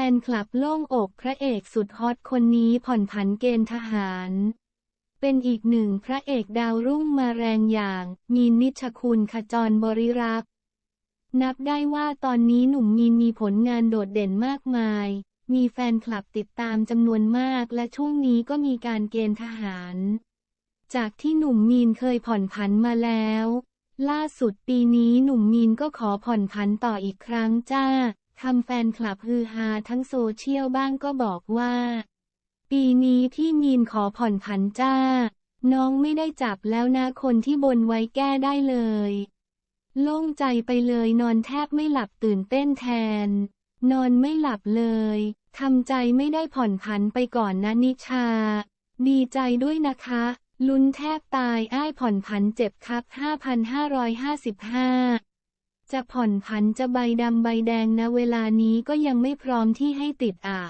ฟนคลับโล่งอกพระเอกสุดฮอตคนนี้ผ่อนผันเกณฑ์ทหาร เป็นอีกหนึ่งพระเอกดาวรุ่งมาแรงอย่าง มีนนิชคุณขจรบริรักษ์ นับได้ว่าตอนนี้หนุ่มมีนมีผลงานโดดเด่นมากมาย มีแฟนคลับติดตามจำนวนมากและช่วงนี้ก็มีการเกณฑ์ทหาร จากที่หนุ่มมีนเคยผ่อนผันมาแล้ว ล่าสุดปีนี้หนุ่มมีนก็ขอผ่อนผันต่ออีกครั้งจ้า ทำแฟนคลับฮือฮาทั้งโซเชียลบ้างก็บอกว่า ปีนี้พี่มีนขอผ่อนผันจ้า น้องไม่ได้จับแล้วนะคนที่บนไว้แก้ได้เลย โล่งใจไปเลยนอนแทบไม่หลับตื่นเต้นแทน นอนไม่หลับเลยทำใจไม่ได้ผ่อนผันไปก่อนนะนิชา ดีใจด้วยนะคะ ลุ้นแทบตายอ้ายผ่อนผันเจ็บครับ 5,555 จะผ่อนผันจะใบดำใบแดงนะเวลานี้ก็ยังไม่พร้อมที่ให้ติดอะ